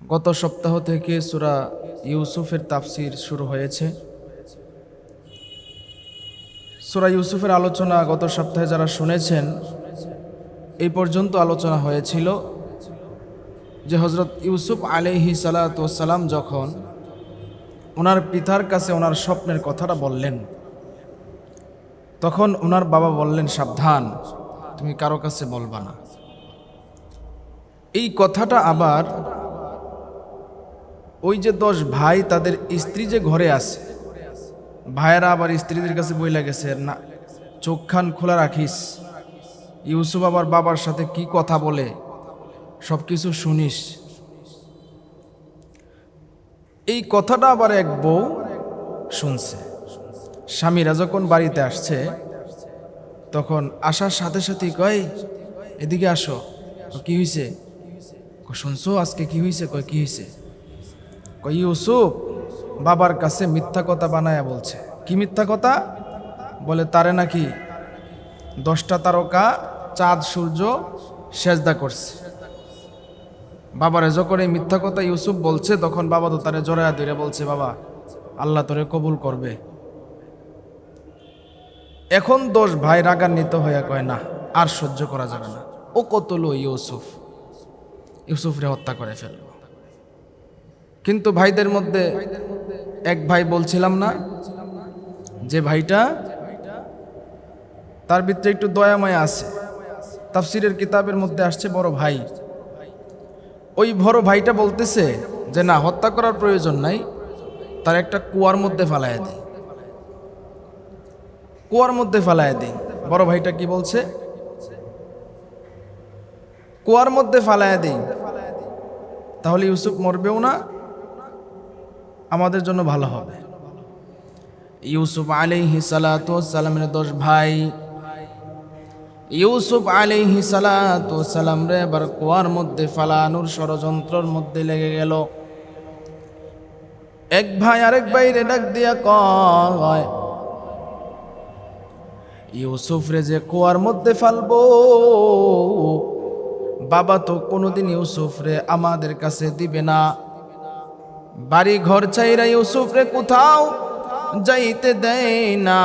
গত সপ্তাহ থেকে সুরা ইউসুফের তাফসির শুরু হয়েছে। সুরা ইউসুফের আলোচনা গত সপ্তাহে যারা শুনেছেন, এই পর্যন্ত আলোচনা হয়েছিল যে হজরত ইউসুফ আলিহি সালাতাম যখন ওনার পিতার কাছে ওনার স্বপ্নের কথাটা বললেন, তখন ওনার বাবা বললেন, সাবধান, তুমি কারও কাছে বলবা না। এই কথাটা আবার ওই যে দশ ভাই তাদের স্ত্রী যে ঘরে আছে, ভাইয়েরা আবার স্ত্রীদের কাছে বইলা গেছে না, চোখ খান খোলা রাখিস। ইউসুফ আবার বাবার সাথে কি কথা বলে? সব কিছু শুনিস। এই কথাটা আবার এক বউ শুনছে। স্বামীরা যখন বাড়িতে আসছে, তখন আসার সাথে সাথেই কয়, এদিকে আসো। কি হয়েছে শুনছো? আজকে কি হয়েছে কয়, কি হয়েছে ইউসুফ, বাবার কাছে মিথ্যা কথা বানায়া বলছে। কি মিথ্যা কথা? বলে, তারে নাকি দশটা তারকা, চাঁদ, সূর্য সেজদা করছে। বাবারে, যখন এই মিথ্যা কথা ইউসুফ বলছে, তখন বাবা তো তারে জড়ায়া ধরে বলছে, বাবা, আল্লাহ তোরে কবুল করবে। এখন দোষ ভাই রাগান্বিত হইয়া কয়, না, আর সহ্য করা যাবে না। ও কতলো ইউসুফ? ইউসুফরে হত্যা করে ফেলব। কিন্তু ভাইদের মধ্যে এক ভাই বলছিলাম না যে ভাইটা তার ভিতরে একটু দয়াময় আছে। তাফসিরের কিতাবের মধ্যে আসছে বড় ভাই। ওই বড় ভাইটা বলতেছে যে, না, হত্যা করার প্রয়োজন নাই। তার একটা কুয়ার মধ্যে ফালাইয়া দিই কুয়ার মধ্যে ফালাইয়া দিই বড় ভাইটা কি বলছে? কুয়ার মধ্যে ফালাইয়া দিই তাহলে ইউসুফ মরবেও না আমাদের জন্য ভালো হবে। ইউসুফ আলাইহি সালাতু সালামের দশ ভাই। ইউসুফ আলাইহি সালাতু সালাম রে এবার কুয়ার মধ্যে ফালানোর ষড়যন্ত্রর মধ্যে লেগে গেল। এক ভাই আরেক ভাইরে ডাক দিয়া কয়, ইউসুফ রে যে কুয়ার মধ্যে ফালবো, বাবা তো কোনোদিন ইউসুফ রে আমাদের কাছে দিবে না। বাড়ি ঘর চাইরা ইউসুফ রে কোথাও যাইতে দেয় না।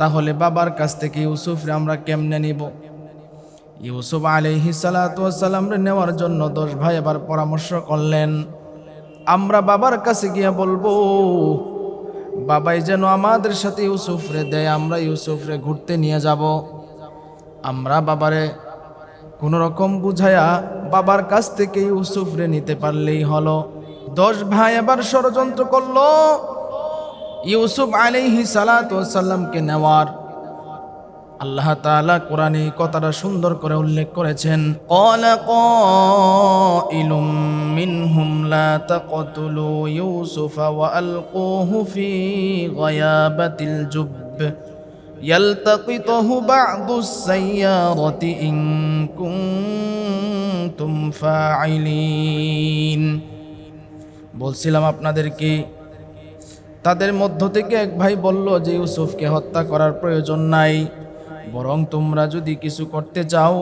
তাহলে বাবার কাছ থেকে ইউসুফ রে আমরা কেমনে নিব? ইউসুফ আলাইহি সালাম রে নেওয়ার জন্য দশ ভাই আবার পরামর্শ করলেন, আমরা বাবার কাছে গিয়া বলব, বাবাই যেন আমাদের সাথে ইউসুফ রে দেয়, আমরা ইউসুফ রে ঘুরতে নিয়ে যাব। আমরা বাবারে কোনো রকম বুঝায়া বাবার কাছ থেকে ইউসুফ রে নিতে পারলেই হলো দশ ভাই আবার ষড়যন্ত্র করলো ইউসুফ আলাইহি সালাতামকে নেওয়ার আল্লাহ তাআলা কোরআনে এই কথাটা সুন্দর করে উল্লেখ করেছেন ক্বালা কাইলুম মিনহুম লা তাকতুলু ইউসুফা ওয়া আলকুহু ফি গায়াবাতিল জুব يلتقطه بعض السيارة إن كنتم কুনতুম ফাইলিন বলছিলাম আপনাদেরকে, তাদের মধ্য থেকে এক ভাই বলল যে, ইউসুফকে হত্যা করার প্রয়োজন নাই, বরং তোমরা যদি কিছু করতে চাও,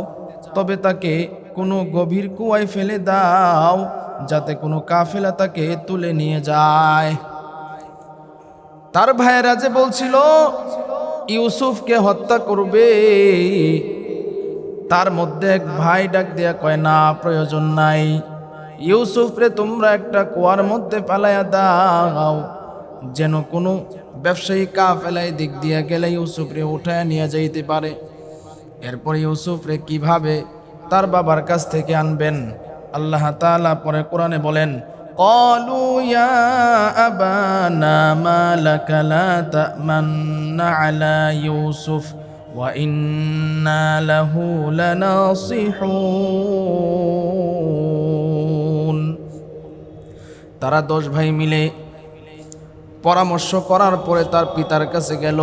তবে তাকে কোনো গভীর কুয়ায় ফেলে দাও, যাতে কোনো কাফেলা তাকে তুলে নিয়ে যায়। তার ভাইয়েরা যে বলছিল, ইউসুফকে হত্যা করবে তার মধ্যে এক ভাই ডাক দেয়া কয় না প্রয়োজন নাই ইউসুফরে তোমরা একটা কুয়ার মধ্যে ফেলাইয়া দাও যেন কোনো ব্যবসায়ী কা ফেলাই দিক দিয়া গেলে ইউসুফরে উঠায় নিয়ে যাইতে পারে এরপর ইউসুফরে কিভাবে তার বাবার কাছ থেকে আনবেন আল্লাহ তাআলা পরে কোরআনে বলেন قالوا يا أبانا ما لك لا تأمن على يوسف وإنا له لناصحون তারা দশ ভাই মিলে পরামর্শ করার পরে তার পিতার কাছে গেল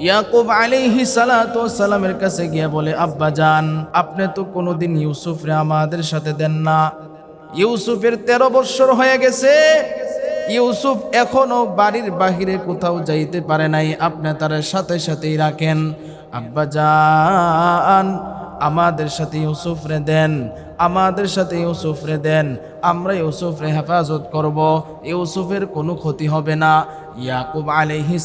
ইয়াকুব আলাইহি সালাতু সালামের কাছে গিয়ে বলে আব্বা যান আপনি তো কোনোদিন ইউসুফরে আমাদের সাথে দেন না ইউসুফের তেরো বৎসর হয়ে গেছে ইউসুফ এখনো বাড়ির বাহিরে কোথাও যাইতে পারে নাই আপনি তার সাথে সাথেই রাখেন আব্বা যান আমাদের সাথে ইউসুফ রে দেন, আমাদের সাথে ইউসুফরে দেন, আমরা ইউসুফরে হেফাজত করব, ইউসুফের কোনো ক্ষতি হবে না। ইয়াকুব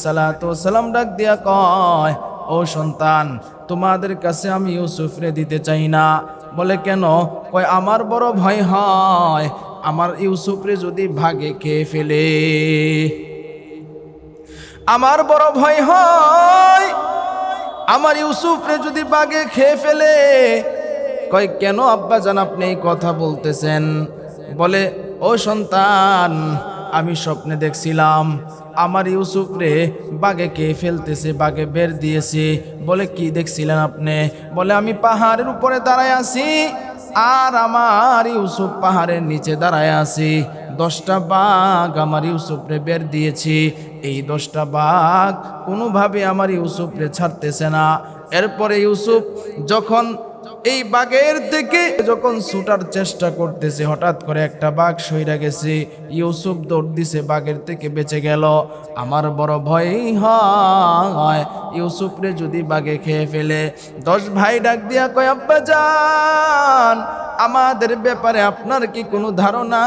সালাতু সালাম ডাক দিয়া কয়, ও সন্তান, তোমাদের কাছে আমি ইউসুফরে দিতে চাই না। বলে, কেন? কয়, আমার বড় ভয় হয়, আমার ইউসুফরে যদি ভাগে খেয়ে ফেলে। আমার বড় ভয় হয় আমার ইউসুফরে যদি বাগে খেয়ে ফেলে, কয়, কেন আব্বা জান আপনি এই কথা বলতেছেন? বলে, ও সন্তান, আমি স্বপ্নে দেখছিলাম, আমার ইউসুফরে বাগে খেয়ে ফেলতেছে, বাগে বের দিয়েছে। বলে, কি দেখছিলেন আপনি? বলে, আমি পাহাড়ের উপরে দাঁড়ায় আছি, আর আমার ইউসুফ পাহাড়ের নিচে দাঁড়ায় আছি। দশটা বাঘ আমার ইউসুফরে বের দিয়েছি। এই দশটা বাঘ কোনোভাবে আমার ইউসুফরে ছাড়তেছে না। এরপরে ইউসুফ যখন এই বাঘের থেকে যখন ছুটার চেষ্টা করতেছে, হঠাৎ করে একটা বাঘ সইরা গেছে। ইউসুফ দৌড় দিছে, বাঘের থেকে বেঁচে গেল। আমার বড় ভয় হয়, ইউসুফরে যদি বাঘে খেয়ে ফেলে, দশ ভাই ডাক দিয়া কয়, আব্বা যান আমাদের ব্যাপারে আপনার কি কোনো ধারণা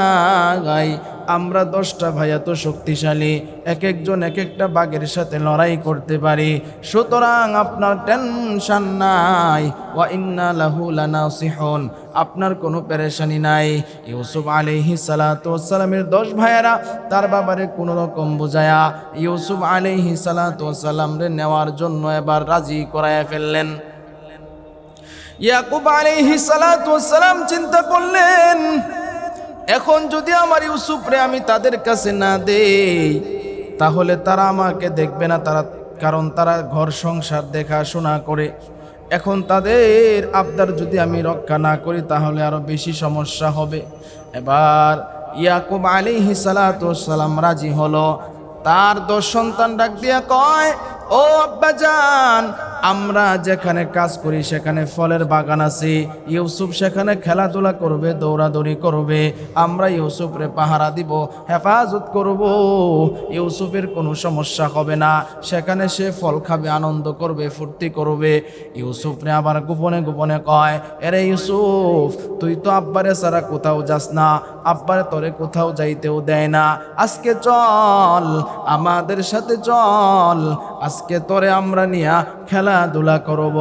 নাই? আমরা দশটা ভাই এত শক্তিশালী এক একজন এক একটা বাঘের সাথে লড়াই করতে পারি। সুতরাং আপনার টেনশন নাই। ওয়া ইন্না লাহু লানাসিহুন। আপনার কোনো পেরেশানি নাই। ইউসুফ আলাইহি সালাতু সালামের দশ ভাইয়েরা তার বাবারে কোনো রকম বুঝায়া ইউসুফ আলাইহি সালাতু সালামরে নেওয়ার জন্য এবার রাজি করায়া ফেললেন। ইয়াকুব আলাইহি সালাতু সালাম চিন্তা করলেন, এখন যদি আমার ইউসুফরে আমি তাদের কাছে না দেই, তাহলে তারা আমাকে দেখবে না, তারা, কারণ তারা ঘর সংসার দেখাশোনা করে। এখন তাদের আবদার যদি আমি রক্ষা না করি, তাহলে আরও বেশি সমস্যা হবে। এবার ইয়াকুব সালাতু সালাম রাজি হলো। তার দশ সন্তান ডাক দিয়া কয়, ও আব্বাজান আমরা যেখানে কাজ করি, সেখানে ফলের বাগান আছে। ইউসুফ সেখানে খেলাধুলা করবে, দৌড়াদৌড়ি করবে। আমরা ইউসুফরে পাহারা দিব, হেফাজত করব। ইউসুফের কোনো সমস্যা হবে না। সেখানে সে ফল খাবে, আনন্দ করবে, ফুর্তি করবে। ইউসুফরে আবার গোপনে গোপনে কয়, এরে ইউসুফ, তুই তো আব্বারে সারা কোথাও যাস না। আব্বারে তোরে কোথাও যাইতেও দেয় না। আজকে চল, আমাদের সাথে চল। আজকে তোরে আমরা নিয়া খেলাধুলা করব।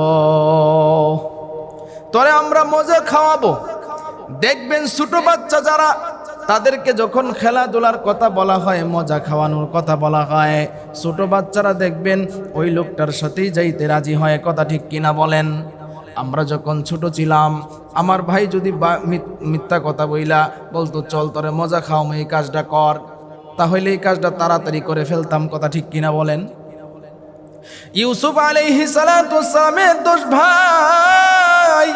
তোরে আমরা মজা খাওয়াবো। দেখবেন ছোট বাচ্চা যারা, তাদেরকে যখন খেলাধুলার কথা বলা হয়, মজা খাওয়ানোর কথা বলা হয়, ছোট বাচ্চারা দেখবেন ওই লোকটার সাথেই যাইতে রাজি হয়, কথা ঠিক কিনা বলেন। আমরা যখন ছোট ছিলাম, আমার ভাই যদি মিথ্যা কথা বইলা বলতো, চল তোরে মজা খাওয়াম, এই কাজটা কর। তাহলে এই কাজটা তাড়াতাড়ি করে ফেলতাম, কথা ঠিক কিনা বলেন। ইউসুফ আলাইহি সালামের দোষ ভাই।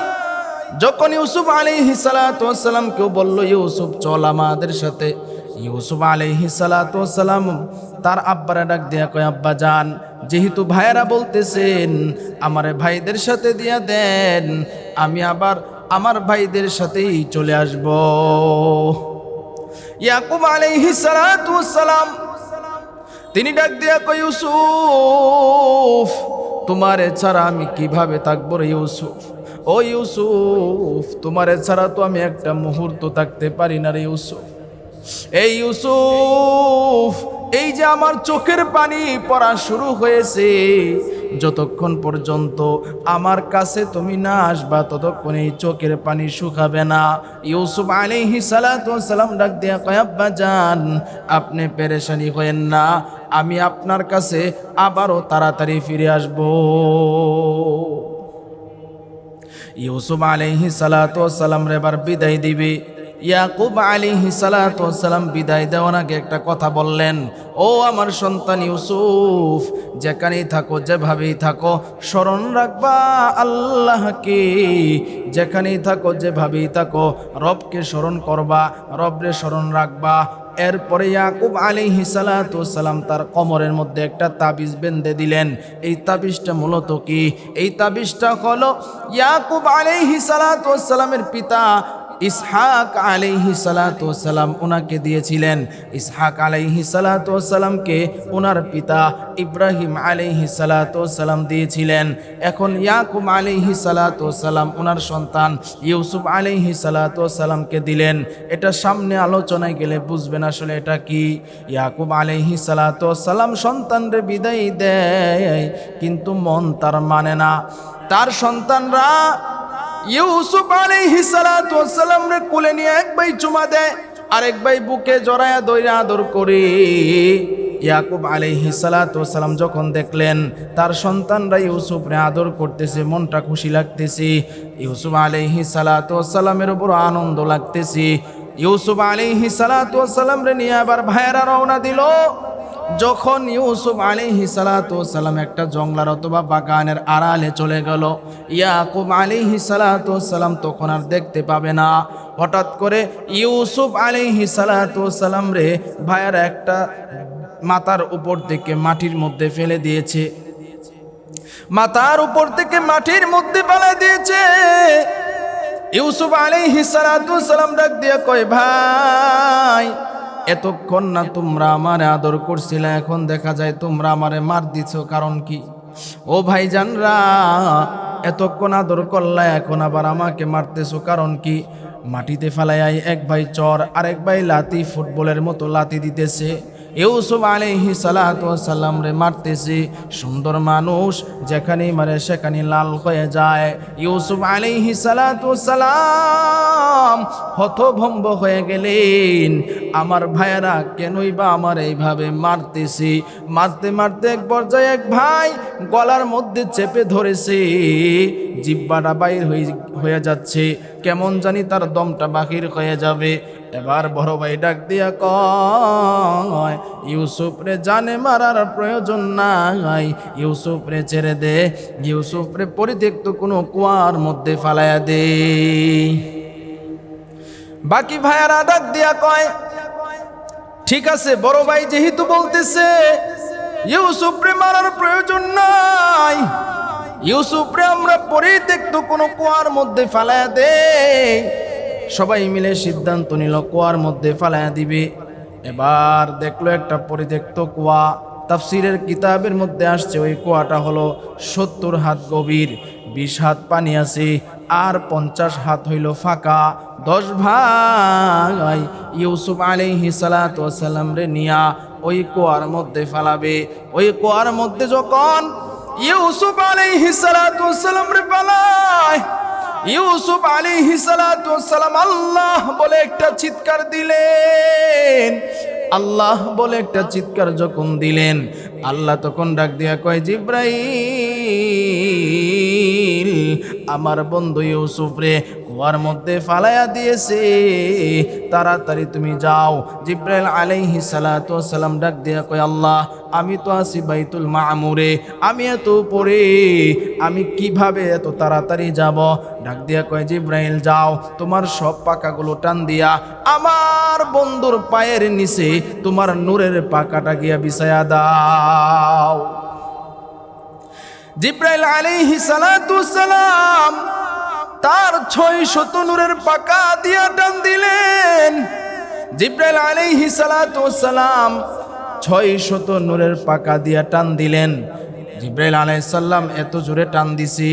যখন ইউসুফ আলাইহি সালাম কেউ বলল, ইউসুফ, চল আমাদের সাথে। ইউসুফ আলাইহি সালাম তার আব্বারা ডাক দিয়া কয়, আব্বা, যান। যেহেতু ভাইয়েরা বলতেছেন, আমার ভাইদের সাথে দিয়া দেন, আমি আবার আমার ভাইদের সাথেই চলে আসব। ইয়াকুব আলাইহি সালাম তিনি ডাক দিয়া কই ইউসুফ, তোমারে ছাড়া আমি কীভাবে থাকব রে ইউসুফ? ও ইউসুফ, তোমারে ছাড়া তো আমি একটা মুহূর্ত থাকতে পারি না রে ইউসুফ। এই ইউসুফ, এই যে আমার চোখের পানি পড়া শুরু হয়েছে, যতক্ষণ পর্যন্ত আমার কাছে তুমি না আসবা, ততক্ষণ এই চোখের পানি শুকাবে না। ইউসুফ সালাতু সালাম ডাক দিয়া কয়াব্বা যান আপনি পেরেশানি হয়েন না। আমি আপনার কাছে আবারও তাড়াতাড়ি ফিরে আসব। ইউসুফ আলাইহি সালাতু সালাম রে এবার বিদায় দিবে। ইয়াকুব আলাইহি সালাতু সালাম বিদায় দেওয়ার আগে একটা কথা বললেন, ও আমার সন্তান ইউসুফ, যেখানেই থাকো, যেভাবেই থাকো, স্মরণ রাখবা আল্লাহকে। যেখানেই থাকো, যেভাবেই থাকো, রবকে স্মরণ করবা, রবরে স্মরণ রাখবা এরপরে ইয়াকুব আলী সালাম তার কমরের মধ্যে একটা তাবিজ বেঁধে দিলেন। এই তাবিজটা মূলত কি? এই তাবিজটা হলো ইয়াকুব আলী সালামের পিতা ইসহাক আলাইহি সালাম ওনাকে দিয়েছিলেন। ইসহাক আলাইহি সালামকে ওনার পিতা ইব্রাহিম আলাইহি সালাম দিয়েছিলেন। এখন ইয়াকুব আলাইহি সালাম ওনার সন্তান ইউসুফ আলাইহি সালামকে দিলেন। এটা সামনে আলোচনায় গেলে বুঝবেন আসলে এটা কি। ইয়াকুব আলাইহি সালাম সন্তানরে বিদায় দেয়, কিন্তু মন তার মানে না। তার সন্তানরা ইউসুফ আলাইহিস সালাতু ওয়াসসালাম রে কোলে নিয়ে এক ভাই চুমা দেয়, আরেক ভাই বুকে জড়ায়া দইরা আদর করে। ইয়াকুব সালাতু ওয়াসসালাম যখন দেখলেন তার সন্তানরা ইউসুফ রে আদর করতেছে, মনটা খুশি লাগতেছে। ইউসুফ আলাইহিস সালাতু ওয়াসসালামের উপর আনন্দ লাগতেছে। ইউসুফ ওয়াসসালাম রে নিয়ে আবার ভাইয়েরা রওনা দিল। যখন ইউসুফ আলিহি সালাম একটা জংলার অথবা বাগানের আড়ালে চলে গেল, ইয়াকুব আলিহি সালাম তখন আর দেখতে পাবে না। হঠাৎ করে ইউসুফ আলী সালাম রে ভাইয়ার একটা মাথার উপর থেকে মাটির মধ্যে ফেলে দিয়েছে। মাথার উপর থেকে মাটির মধ্যে ফেলে দিয়েছে। ইউসুফ আলিহি সালাম ডাক দিয়ে কয়, ভাই এতক্ষণ না তোমরা আমারে আদর করছিলে, এখন দেখা যায় তোমরা আমারে মার দিছ, কারণ কি? ও ভাই জানরা এতক্ষণ আদর করলা, এখন আবার আমাকে মারতেছ, কারণ কি? মাটিতে ফেলাইয়াই এক ভাই চর, আরেক ভাই লাতি ফুটবলের মতো লাতি দিতেছে। ইউসুফ আলাইহি সালাম রে মারতেছে। সুন্দর মানুষ, যেখানেই মারে সেখানে লাল হয়ে যায়। ইউসুফ আলাইহি সালাম হতভম্ব হয়ে গেলেন। আমার ভাইয়েরা, কেনই বা আমার এইভাবে মারতেছে? মারতে মারতে এক পর্যায়ে এক ভাই গলার মধ্যে চেপে ধরেছে। জিব্বাটা বাইর হয়ে যাচ্ছে। কেমন জানি তার দমটা বাহির হয়ে যাবে। এবার বড় ভাই ডাক দিয়া কয় ইউসুফ রে জানে মারার প্রয়োজন নাই। ইউসুফ রে ছেড়ে দে ইউসুফ রে পরিত্যক্ত কোনো কুয়ার মধ্যে ফালাইয়া দে। বাকি ভাইয়ারা ডাক দিয়া কয়, ঠিক আছে, বড় ভাই যেহেতু বলতেছে ইউসুফ রে মারার প্রয়োজন নাই। ইউসুফ রে আমরা পরিত্যক্ত কোনো কুয়ার মধ্যে ফালাইয়া দেই সবাই মিলে সিদ্ধান্ত নিল, কুয়ার মধ্যে ফালাইয়া দিবে। এবার দেখল একটা পরিত্যক্ত কুয়া। তাফসিরের কিতাবের মধ্যে আসছে, ওই কুয়াটা হলো সত্তর হাত গভীর, বিশ হাত পানি আছে, আর পঞ্চাশ হাত হইল ফাঁকা। দশ ভাই ইউসুফ আলাইহি সালাম রে নিয়া ওই কুয়ার মধ্যে ফালাবে। ওই কুয়ার মধ্যে যখন ইউসুফ আলাইহি সালাম রে ফালায় ইউসুফ আলী হিসালাম আল্লাহ বলে একটা চিৎকার দিলেন। আল্লাহ বলে একটা চিৎকার যখন দিলেন, আল্লাহ তখন ডাক দিয়া কয়, জিব্রাইল, আমার বন্ধু ইউসুফ রে কুয়ার মধ্যে ফালাইয়া দিয়েছে। তাড়াতাড়ি তুমি যাও। জিব্রাইল আলাইহি সালাম ডাক দিয়া কয়, আল্লাহ, আমি তো আছি বাইতুল মামুরে। আমি এত উপরে। আমি কীভাবে এত তাড়াতাড়ি যাব? ডাক দিয়া কয়, জিব্রাইল, যাও। তোমার সব পাকাগুলো টান দিয়া আমার বন্ধুর পায়ের নিচে তোমার নূরের পাকাটা গিয়া বিছায়া দাও। জিব্রাইল আলাইহি সালাম তার ছয় শত নূরের পাকা দিয়া টান দিলেন। জিব্রাইল আলাইহি সালাম ছয় শত নূরের পাকা দিয়া টান দিলেন। জিব্রাইল আলাইসাল্লাম এত জোরে টান দিছি।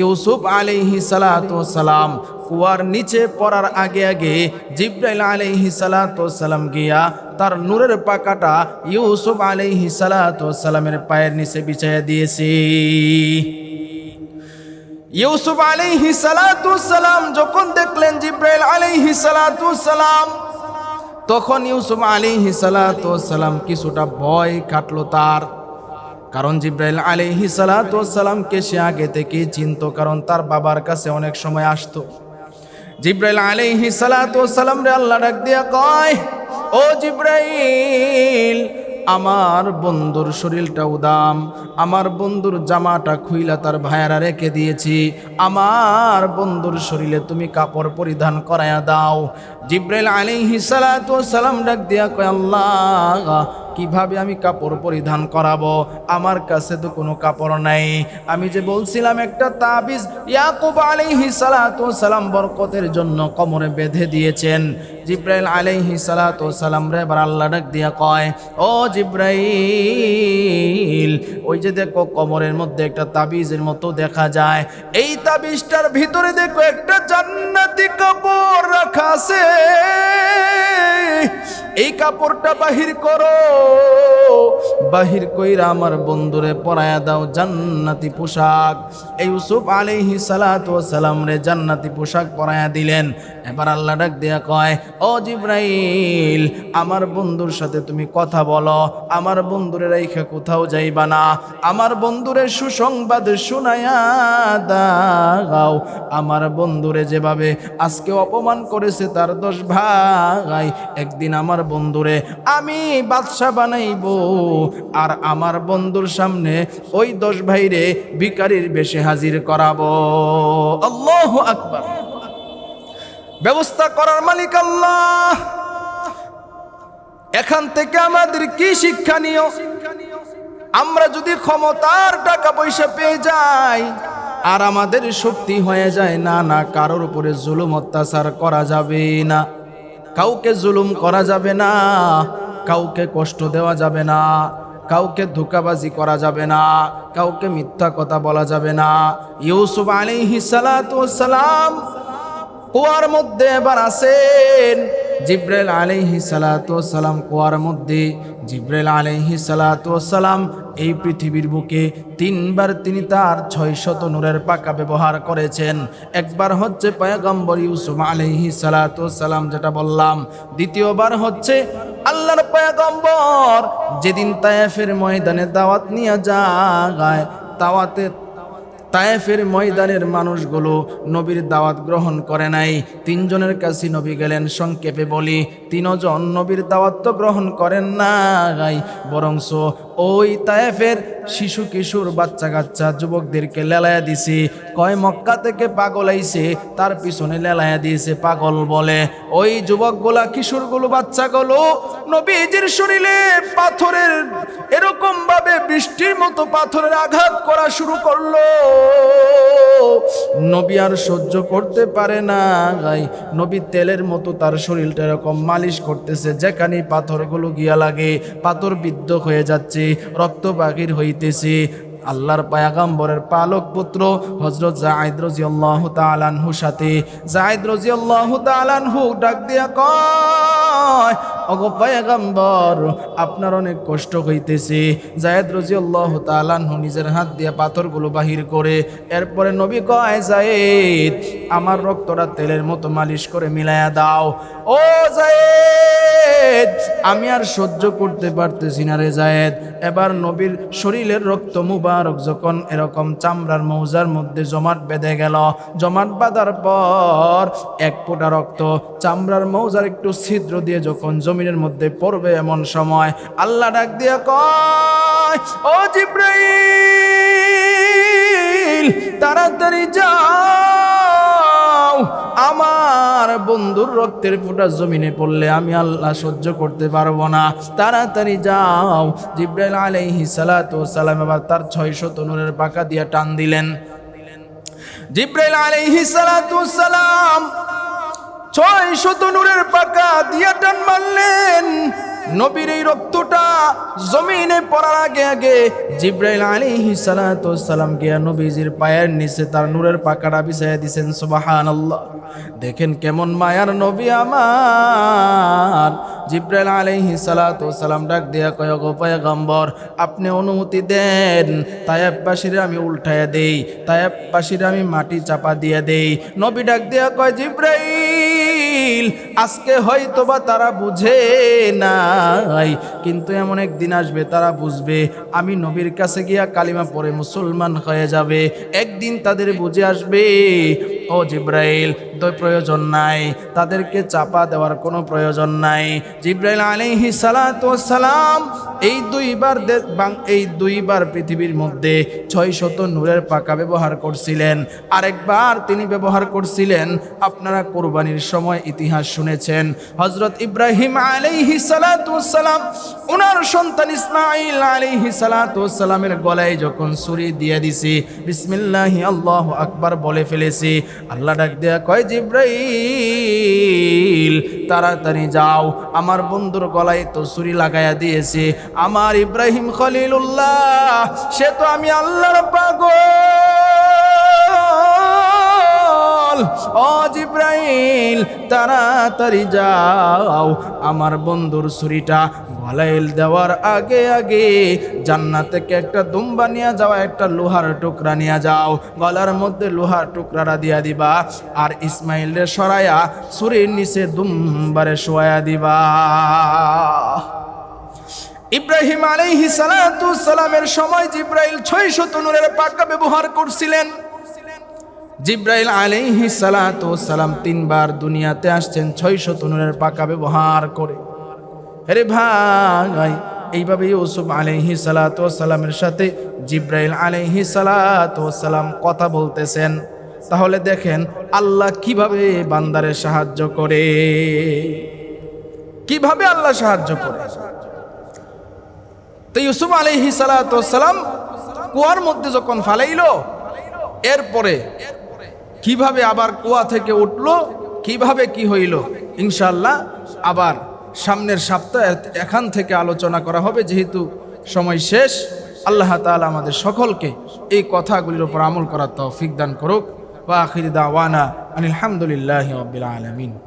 ইউসুফ আলাইহি সালাম কুয়ার নিচে পড়ার আগে আগে জিব্রাইল আলাইহি সালাম গিয়া তার নূরের পাকাটা ইউসুফ আলাইহি সালামের পায়ের নিচে বিছাইয়া দিয়েছি। ইউসুফ আলাইহি সালাম যখন দেখলেন জিব্রাইল আলাইহি সালাম, তখন ইউসুফ আলাইহি সালাম কিছুটা ভয় কাটলো তার। কারণ জিব্রাইল আলাইহি সালামকে সে আগে থেকে চিনত, কারণ তার বাবার কাছে অনেক সময় আসতো। জিব্রাইল আলাইহি সালাম রে আল্লাহ ডাক দিয়া কয়, ও জিব্রাইল আমার বন্ধুর শরীরটা উদাম, আমার বন্ধুর জামাটা খুইলা তার ভাইয়ারা রেখে দিয়েছি। আমার বন্ধুর শরীরে তুমি কাপড় পরিধান করায়া দাও। জিব্রাইল আলাইহি সালাম ডাক দিয়া কয়, আল্লাহ, কীভাবে আমি কাপড় পরিধান করাবো? আমার কাছে তো কোনো কাপড় নাই। আমি যে বলছিলাম একটা তাবিজ, ইয়াকুব সালাতু সালাম বরকতের জন্য কোমরে বেঁধে দিয়েছেন। জিব্রাইল আলাইহি সালাতু সালাম রে, এবার আল্লাহ ডাক দিয়া কয়, ও জিব্রাইল, ওই যে দেখো কোমরের মধ্যে একটা তাবিজের মতো দেখা যায়। এই তাবিজটার ভিতরে দেখো একটা জান্নাতি কাপড় রাখা আছে। এই কাপড়টা বাহির করো। বাহির কইরা আমার বন্ধুরে পরায়া দাও জান্নাতি পোশাক। এই ইউসুফ আলাইহি সালাতু সালাম রে জান্নাতি পোশাক পরায়া দিলেন। এবার আল্লাহ ডাক দিয়া কয়, ও জিব্রাইল, আমার বন্ধুর সাথে তুমি কথা বলো। আমার বন্ধুরে রাইখা কোথাও যাইবা না। আমার বন্ধুরে সুসংবাদ শুনায়া দাও। আমার বন্ধুরে যেভাবে আজকে অপমান করেছে তার দোষ ভাই একদিন আমার বন্ধুরে আমি বাদশাহ বানাইব। আর আমার বন্ধুর সামনে ওই দশ ভাইরে ভিকারির বেশে হাজির করাবো। আল্লাহ আকবার। ব্যবস্থা করার মালিক আল্লাহ। এখান থেকে আমাদের কি শিক্ষা নিও? আমরা যদি ক্ষমতার টাকা পয়সা পেয়ে যাই, আর আমাদের শক্তি হয়ে যায়, না না, কারোর উপরে জুলুম অত্যাচার করা যাবে না। কাউকে জুলুম করা যাবে না, কাউকে কষ্ট দেওয়া যাবে না, কাউকে ধোকাবাজি করা যাবে না, কাউকে মিথ্যা কথা বলা যাবে না। ইউসুফ সালাতু সালাম কুয়ার মধ্যে এবার আসেন। জিব্রাইল আলাইহি সালাতু সালাম কুয়ার মধ্যে। জিব্রাইল আলাইহি সালাতু সালাম এই পৃথিবীর বুকে তিনবার তিনি তার ছয় শত নূরের পাকা ব্যবহার করেছেন। একবার হচ্ছে পয়গম্বর ইউসুফ সালাতু সালাম যেটা বললাম। দ্বিতীয়বার হচ্ছে আল্লাহর পয়গম্বর। যেদিন তায়েফের ময়দানে দাওয়াত নিয়ে যায় দাওয়াতে তায়েফের ময়দানের মানুষগুলো নবীর দাওয়াত গ্রহণ করে নাই। তিনজনের কাছে নবী গেলেন সংক্ষেপে বলি তিনজন নবীর দাওয়াত গ্রহণ করেন নাই, বরংস ওই তায়েফের শিশু কিশোর বাচ্চা কাচ্চা যুবকদেরকে লেলায়া দিছে। কয় মক্কা থেকে পাগল আইছে, তার পিছনে লেলায়া দিয়েছে পাগল বলে। ওই যুবকগুলা, কিশোরগুলো, বাচ্চাগুলো নবীজির শরীরে পাথরের এরকম ভাবে বৃষ্টির মতো পাথরের আঘাত করা শুরু করল। নবী আর সহ্য করতে পারে না, গাই। নবী তেলের মতো তার শরীরটা এরকম মালিশ করতেছে যেখানে পাথরগুলো গিয়া লাগে পাথর বিদ্ধ হয়ে যাচ্ছে রক্ত বাগির হইতেছে। আল্লাহর পায়াগাম্বরের পালক পুত্র হজরত জায়দ রাজিয়াল্লাহু তাআলাহু সাথে। জায়দ রাজিয়াল্লাহু তাআলাহু ডাক দিয়া কয়, ওগো পায়াগাম্বর, আপনার অনেক কষ্ট হইতেছে। জায়দ রাজিয়াল্লাহু তাআলাহু নিজের হাত দিয়ে পাথরগুলো বাহির করে এরপরে নবী কয় জায়েদ আমার রক্তটা তেলের মতো মালিশ করে মিলায়া দাও। ও জায়েদ আমি আর সহ্য করতে পারতেছি না রে জায়েদ। এবার নবীর শরীরের রক্ত মুবারক যখন এরকম চামড়ার মৌজার মধ্যে জমাট বেঁধে গেল, জমাট বাঁধার পর এক ফোঁটা রক্ত চামড়ার মৌজার একটু ছিদ্র দিয়ে যখন জমিনের মধ্যে পড়বে এমন সময় আল্লাহ ডাক দিয়ে কয় তাড়াতাড়ি যাও আমার বন্ধুর রক্তের ফোঁটা জমিনে পড়লে আমি আল্লাহ সহ্য করতে পারব না। তাড়াতাড়ি যাও। জিব্রাইল আলাইহি সালাতু সালাম আবার তার ছয় শত নূরের পাকা দিয়া টান দিলেন। জিব্রাইল আলাইহি সালাতু সালাম ছয় শত নূরের পাকা দিয়া টান মারলেন। নবীর এই রক্তটা জমিনে পড়ার আগে আগে জিব্রাইল আলী সালাম গিয়া নবীজির পায়ের নিচে তার নূরের পাকাটা বিছাইয়া দিছেন, সুবহানাল্লাহ। দেখেন কেমন মায়ার নবী আমার। জিব্রাইল সালাতু সালাম ডাক দিয়া কয় গো পয়গম্বর, আপনি অনুমতি দেন। তায়েববাসীরে আমি উল্টায়া দেই, তায়েববাসীরে আমি মাটি চাপা দিয়ে দেই। নবী ডাক দিয়া কয়, জিব্রাইল, আজকে হয়তো বা তারা বুঝে নাই, কিন্তু এমন একদিন আসবে তারা বুঝবে। আমি নবীর কাছে গিয়া কালিমা পরে মুসলমান হয়ে যাবে। একদিন তাদের বুঝে আসবে। ও জিব্রাইল প্রয়োজন নাই। তাদেরকে চাপা দেওয়ার কোনো প্রয়োজন নাই। জিব্রাইল সালাতু সালাম এই দুইবার এই দুইবার পৃথিবীর মধ্যে ছয় শত নূরের পাকা ব্যবহার করছিলেন। আরেকবার তিনি ব্যবহার করছিলেন। আপনারা কোরবানির সময় ইতিহাস শুনেছেন। হজরত ইব্রাহিম সালাতু সালাম ওনার সন্তান ইসমাইল সালাতু সালামের গলায় যখন ছুরি দিয়ে দিছি, বিসমিল্লাহি আল্লাহ আকবার বলে ফেলেছি আল্লাহ ডাক দেয়া কয় জিব্রাইল, তাড়াতাড়ি যাও, আমার বন্ধুর গলায় তো ছুরি লাগাইয়া দিয়েছে। আমার ইব্রাহিম খলিলুল্লাহ, সে তো আমি আল্লাহর পাগল। ও জিব্রাইল তাড়াতাড়ি যাও। আমার বন্ধুর ছুরিটা গলাইল দেওয়ার আগে আগে জান্নাত থেকে একটা দুম্বা নিয়ে যাওয়া একটা লোহার টুকরা নিয়ে যাও। গলার মধ্যে লোহার টুকরাটা দিয়া দিবা আর ইসমাইলের সরায়া ছুরির নিচে দুম্বারে শোয়া দিবা। ইব্রাহিম আলাইহি সালাতু সালামের সময় জিব্রাইল ছয়শো তনুরের পাকা ব্যবহার করছিলেন। জিব্রাইল আলাইহি সালাতু সালাম তিনবার দুনিয়াতে আসছেন ছয়শো তনুরের পাকা ব্যবহার করে। আরে ভাই, এইভাবে ইউসুফ আলাইহি সালাতু সালামের সাথে জিব্রাইল আলাইহি সালাতু সালাম কথা বলতেছেন। তাহলে দেখেন আল্লাহ কীভাবে বান্দারে সাহায্য করে। কীভাবে আল্লাহ সাহায্য করে। তো ইউসুফ আলাইহি সালাম কুয়ার মধ্যে যখন ফালাইলো, এরপরে কীভাবে আবার কুয়া থেকে উঠল? কীভাবে কি হইল? ইনশাল্লাহ আবার সামনের সপ্তাহে এখান থেকে আলোচনা করা হবে। যেহেতু সময় শেষ, আল্লাহ তালা আমাদের সকলকে এই কথাগুলির উপর আমল করার তৌফিক দান করুক। বা আখির দাওয়ানা আনিল আবিল আলামিন।